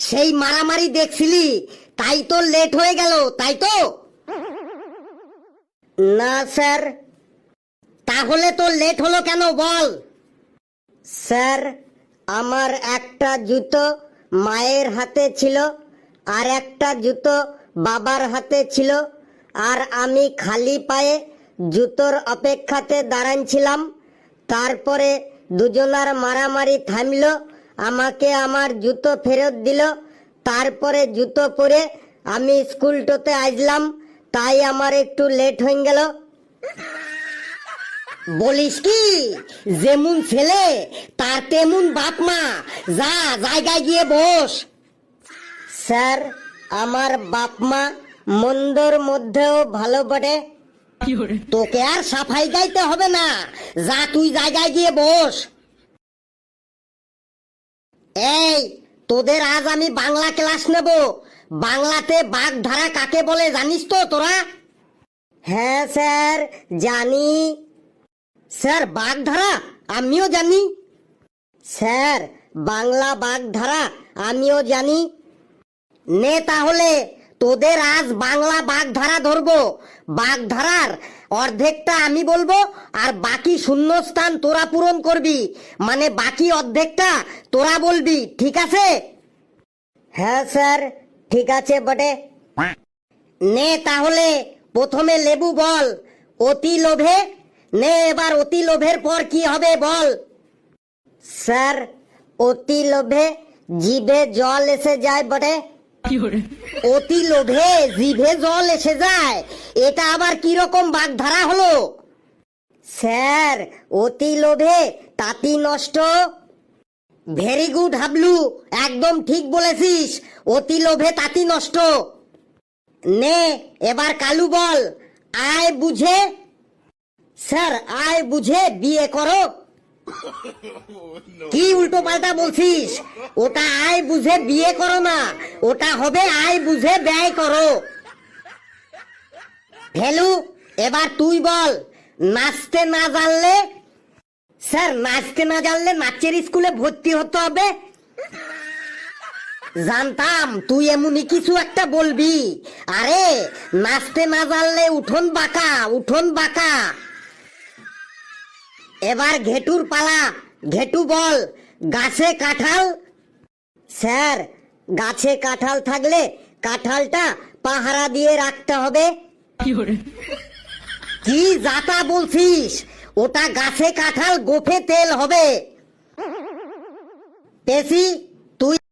সেই মারামারি দেখছিলি? তাই তো লেট হয়ে গেল, তাই তো? না, স্যার। তাহলে তো লেট হলো কেন, বল? স্যার, আমার একটা জুতো মায়ের হাতে ছিল, আর একটা জুতো বাবার হাতে ছিল, আর আমি খালি পায়ে জুতোর অপেক্ষাতে দাঁড়ানছিলাম। তারপরে দুজনার মারামারি থামলো আমাকে আমার জুতো ফেরত দিল। তারপরে জুতো পরে আমি স্কুলটোতে আসলাম। তাই আমার একটু লেট হয়ে গেল। বলিস কি? যেমন ছেলে তার তেমন বাপ মা। যা জায়গায় গিয়ে বস। স্যার আমার বাপ মা মন্দর মধ্যেও ভালো বটে। তোকে আর সাফাই গাইতে হবে না। যা তুই জায়গায় গিয়ে বস। এই, তোদের আজ আমি বাংলা ক্লাস নেব। বাংলাতে বাগধারা কাকে বলে জানিস তো তোরা? হ্যাঁ স্যার, জানি। স্যার, বাগধারা? আমিও জানি। স্যার, বাংলা বাগধারা, আমিও জানি। নে তাহলে, তোদের আজ বাংলা বাগধারা ধরবো। বাগধারার অর্ধেকটা আমি বলব আর বাকি শূন্যস্থান তোরা পূরণ করবি। মানে বাকি অর্ধেকটা তোরা বলবি, ঠিক আছে? হ্যাঁ স্যার, ঠিক আছে বটে। নে তাহলে, প্রথমে লেবু বল, অতি লোভে। নে এবার অতি লোভের পর কি হবে বল। স্যার, অতি লোভে জিভে জল এসে যায় বটে। অতি লোভে জিভে জল এসে যায়। এটা আবার কি রকম বাগধারা হলো? স্যার, অতি লোভে তাতি নষ্ট। ভেরি গুড, হাবলু, একদম ঠিক বলেছিস। অতি লোভে তাঁতি নষ্ট। নে, এবার কালু বল। আয় বুঝে। স্যার, আয় বুঝে, বিয়ে করো। কি উল্টো পাল্টা বলছিস? ওটা আয় বুঝে, বিয়ে করো না। ওটা হবে আয় বুঝে ব্যয় করো। ভেলু, এবার তুই বল, নাচতে না জানলে? স্যার, নাচতে না জানলে নাচের স্কুলে ভর্তি হতে হবে? জানতাম, তুই এমনই কিছু একটা বলবি। আরে, নাচতে না জানলে উঠোন বাঁকা উঠোন বাঁকা। এবার ঘেটুর পালা। ঘেটু বল, গাছে কাঁঠাল? স্যার গাছে কাঁঠাল থাকলে কাঁঠালটা পাহারা দিয়ে রাখতে হবে। কি যাতা বলছিস? ওটা গাছে কাঁঠাল গোফে তেল হবে। পেশি